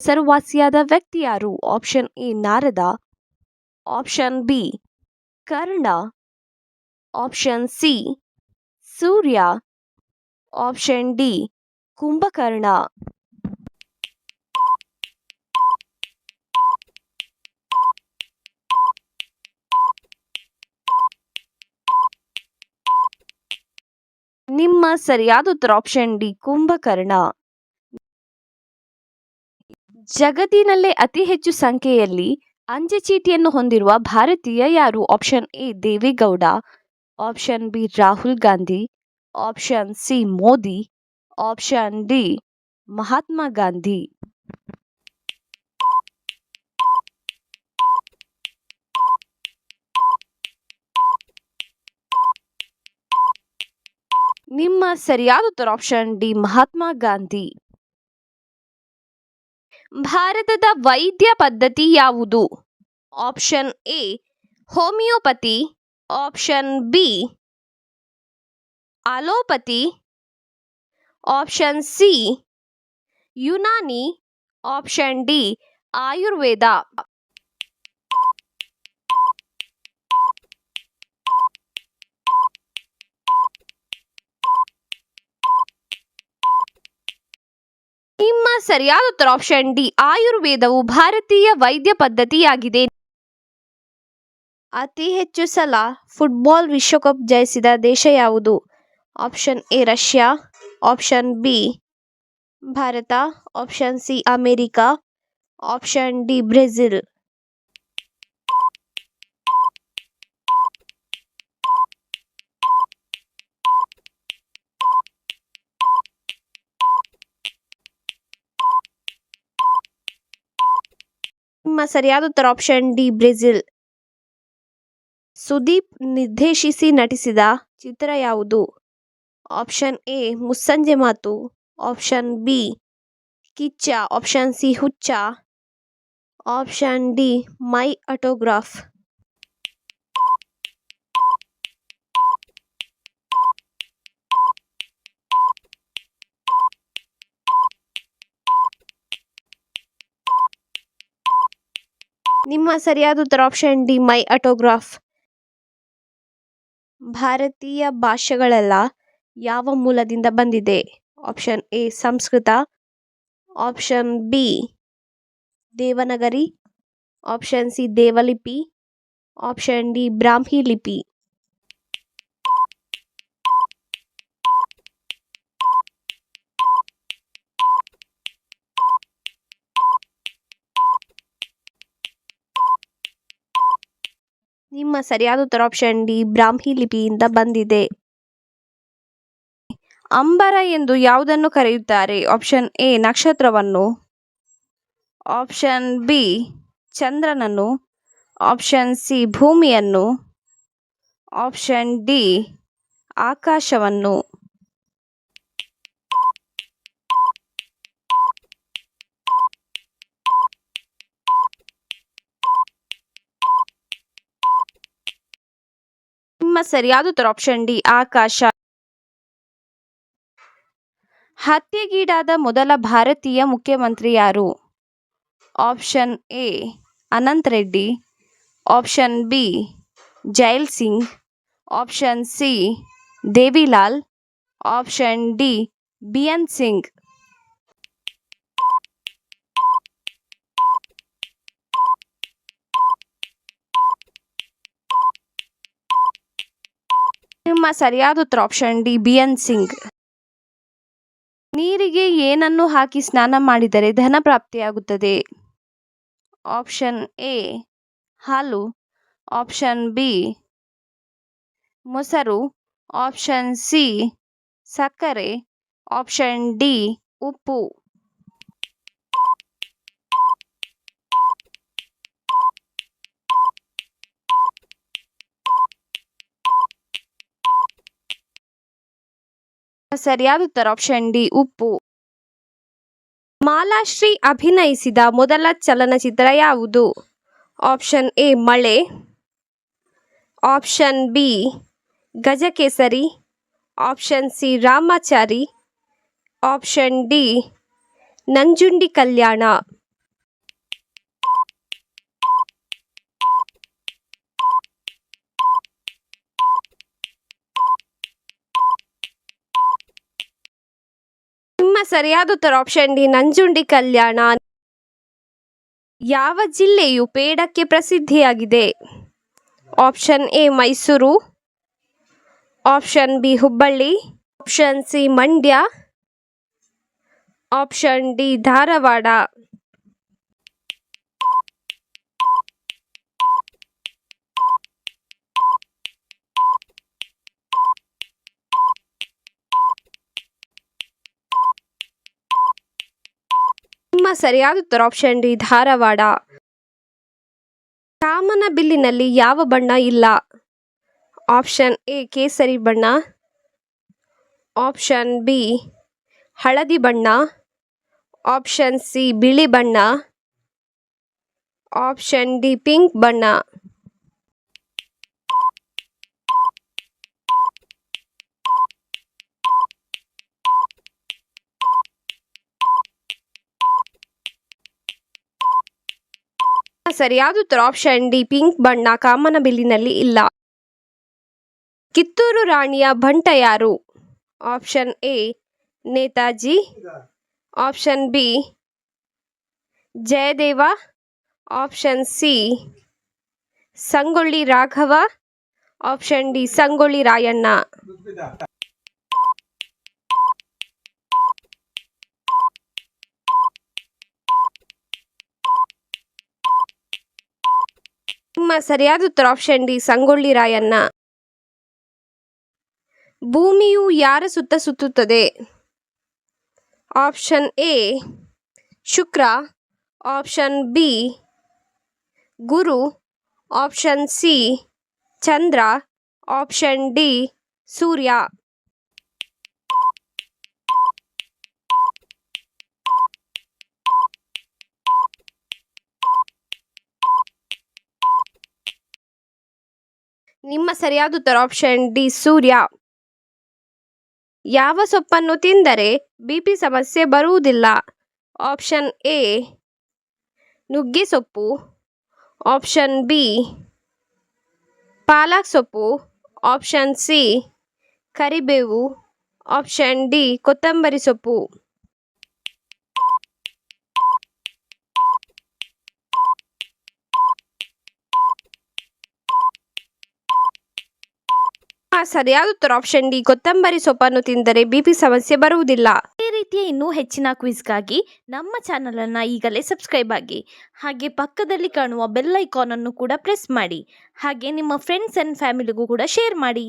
ಹೆಸರುವಾಸಿಯಾದ ವ್ಯಕ್ತಿ ಯಾರು? Option A Narada. Option B Karna. Option C Surya. Option D Kumbhakarna. ನಿಮ್ಮ ಸರಿಯಾದ ಉತ್ತರ ಆಪ್ಷನ್ ಡಿ ಕುಂಭಕರ್ಣ. ಜಗತ್ತಿನಲ್ಲೇ ಅತಿ ಹೆಚ್ಚು ಸಂಖ್ಯೆಯಲ್ಲಿ ಅಂಚೆ ಚೀಟಿಯನ್ನು ಹೊಂದಿರುವ ಭಾರತೀಯ ಯಾರು? Option A Deve Gowda. Option B Rahul Gandhi. Option C Modi. Option D Mahatma Gandhi. ನಿಮ್ಮ ಸರಿಯಾದ ಉತ್ತರ ಆಪ್ಷನ್ ಡಿ ಮಹಾತ್ಮ ಗಾಂಧಿ. ಭಾರತದ ವೈದ್ಯ ಪದ್ಧತಿ ಯಾವುದು? Option A, homeopathy. Option B, allopathy. Option C, Unani. Option D, Ayurveda. ನಿಮ್ಮ ಸರಿಯಾದ ಉತ್ತರ ಆಪ್ಷನ್ ಡಿ. ಆಯುರ್ವೇದವು ಭಾರತೀಯ ವೈದ್ಯ ಪದ್ಧತಿಯಾಗಿದೆ. ಅತಿ ಹೆಚ್ಚು ಸಲ ಫುಟ್ಬಾಲ್ ವಿಶ್ವಕಪ್ ಜಯಿಸಿದ ದೇಶ ಯಾವುದು? Option A Russia option B Bharat option C America option D Brazil. ನಿಮ್ಮ ಸರಿಯಾದ ಉತ್ತರ ಆಪ್ಷನ್ ಡಿ ಬ್ರೆಜಿಲ್ ಸುದೀಪ್ ನಿರ್ದೇಶಿಸಿ ನಟಿಸಿದ ಚಿತ್ರ ಯಾವುದು? Option A Mussanje Maathu. Option B Kiccha. Option C Huccha. Option D my autograph. ನಿಮ್ಮ ಸರಿಯಾದ ಉತ್ತರ ಆಪ್ಷನ್ ಡಿ ಮೈ ಅಟೋಗ್ರಾಫ್ ಭಾರತೀಯ ಭಾಷೆಗಳೆಲ್ಲ ಯಾವ ಮೂಲದಿಂದ ಬಂದಿದೆ? Option A Sanskrit. Option B Devanagari. Option C Devalipi. Option D Brahmi ಲಿಪಿ. ನಿಮ್ಮ ಸರಿಯಾದ ಉತ್ತರ ಆಪ್ಷನ್ ಡಿ ಬ್ರಾಹ್ಮಿ ಲಿಪಿಯಿಂದ ಬಂದಿದೆ. ಅಂಬರ ಎಂದು ಯಾವುದನ್ನು ಕರೆಯುತ್ತಾರೆ? ಆಪ್ಷನ್ ಎ ನಕ್ಷತ್ರವನ್ನು. ಆಪ್ಷನ್ ಬಿ ಚಂದ್ರನನ್ನು. ಆಪ್ಷನ್ ಸಿ ಭೂಮಿಯನ್ನು. ಆಪ್ಷನ್ ಡಿ ಆಕಾಶವನ್ನು. ನಿಮ್ಮ ಸರಿಯಾದ ಉತ್ತರ ಆಪ್ಷನ್ ಡಿ, ಆಕಾಶ. ಹತ್ಯೆಗೀಡಾದ ಮೊದಲ ಭಾರತೀಯ ಮುಖ್ಯಮಂತ್ರಿ ಯಾರು? Option A Anant Reddy. Option B Zail Singh. Option C Devi Lal. Option D B N Singh. ನಿಮ್ಮ ಸರಿಯಾದ ಉತ್ತರ ಆಪ್ಷನ್ ಡಿ ಬಿಎನ್ ಸಿಂಗ್ ನೀರಿಗೆ ಏನನ್ನು ಹಾಕಿ ಸ್ನಾನ ಮಾಡಿದರೆ ಧನ ಪ್ರಾಪ್ತಿಯಾಗುತ್ತದೆ? ಆಪ್ಷನ್ ಎ ಹಾಲು. ಆಪ್ಷನ್ ಬಿ ಮೊಸರು. ಆಪ್ಷನ್ ಸಿ ಸಕ್ಕರೆ. ಆಪ್ಷನ್ ಡಿ ಉಪ್ಪು. ಸರಿಯಾದ ಉತ್ತರ ಆಪ್ಷನ್ ಡಿ ಉಪ್ಪು. ಮಾಲಾಶ್ರೀ ಅಭಿನಯಿಸಿದ ಮೊದಲ ಚಲನಚಿತ್ರ ಯಾವುದು? Option A Male. Option B Gajakesari. Option C Ramachari. Option D Nanjundi Kalyana. ಸರಿಯಾದ ಉತ್ತರ ಆಪ್ಷನ್ ಡಿ, ನಂಜುಂಡಿ ಕಲ್ಯಾಣ. ಯಾವ ಜಿಲ್ಲೆಯು ಪೇಡಕ್ಕೆ ಪ್ರಸಿದ್ಧಿಯಾಗಿದೆ? Option A, Mysuru. Option B, Hubballi. Option C, Mandya. Option D, Dharwad. ಸರಿಯಾದ ಉತ್ತರ ಆಪ್ಷನ್ ಡಿ, ಧಾರವಾಡ. ಕಾಮನ ಬಿಲ್ಲಿನಲ್ಲಿ ಯಾವ ಬಣ್ಣ ಇಲ್ಲ? ಆಪ್ಷನ್ ಎ, ಕೇಸರಿ ಬಣ್ಣ. ಆಪ್ಷನ್ ಬಿ, ಹಳದಿ ಬಣ್ಣ. ಆಪ್ಷನ್ ಸಿ, ಬಿಳಿ ಬಣ್ಣ. ಆಪ್ಷನ್ ಡಿ, ಪಿಂಕ್ ಬಣ್ಣ. ಸರಿಯಾದ ಉತ್ತರ ಆಪ್ಷನ್ ಡಿ ಪಿಂಕ್ ಬಣ್ಣ ಕಾಮನಬಿಲ್ಲಿನಲ್ಲಿ ಇಲ್ಲ. ಕಿತ್ತೂರು ರಾಣಿಯ ಭಂಟ ಯಾರು? Option A Netaji. Option B Jayadeva. Option C Sangolli Raghava. Option D Sangolli Rayanna. ನಿಮ್ಮ ಸರಿಯಾದ ಉತ್ತರ ಆಪ್ಷನ್ ಡಿ, ಸಂಗೊಳ್ಳಿ ರಾಯಣ್ಣ. ಭೂಮಿಯು ಯಾರ ಸುತ್ತ ಸುತ್ತುತ್ತದೆ? Option A Shukra. Option B Guru. Option C Chandra. Option D Surya. ನಿಮ್ಮ ಸರಿಯಾದ ಉತ್ತರ ಆಪ್ಷನ್ ಡಿ, ಸೂರ್ಯ. ಯಾವ ಸೊಪ್ಪನ್ನು ತಿಂದರೆ ಬಿಪಿ ಸಮಸ್ಯೆ ಬರುವುದಿಲ್ಲ? ಆಪ್ಷನ್ ಎ ನುಗ್ಗೆ ಸೊಪ್ಪು. ಆಪ್ಷನ್ ಬಿ ಪಾಲಕ್ ಸೊಪ್ಪು. ಆಪ್ಷನ್ ಸಿ ಕರಿಬೇವು. ಆಪ್ಷನ್ ಡಿ ಕೊತ್ತಂಬರಿ ಸೊಪ್ಪು. ಸರಿಯಾದ ಉತ್ತರ ಆಪ್ಷನ್ ಡಿ. ಕೊತ್ತಂಬರಿ ಸೊಪ್ಪನ್ನು ತಿಂದರೆ ಬಿಪಿ ಸಮಸ್ಯೆ ಬರುವುದಿಲ್ಲ. ಈ ರೀತಿಯ ಇನ್ನೂ ಹೆಚ್ಚಿನ ಕ್ವಿಜ್ಗಾಗಿ ನಮ್ಮ ಚಾನಲನ್ನು ಈಗಲೇ ಸಬ್ಸ್ಕ್ರೈಬ್ ಆಗಿ, ಹಾಗೆ ಪಕ್ಕದಲ್ಲಿ ಕಾಣುವ ಬೆಲ್ ಐಕಾನನ್ನು ಕೂಡ ಪ್ರೆಸ್ ಮಾಡಿ, ಹಾಗೆ ನಿಮ್ಮ ಫ್ರೆಂಡ್ಸ್ ಅಂಡ್ ಫ್ಯಾಮಿಲಿಗೂ ಕೂಡ ಶೇರ್ ಮಾಡಿ.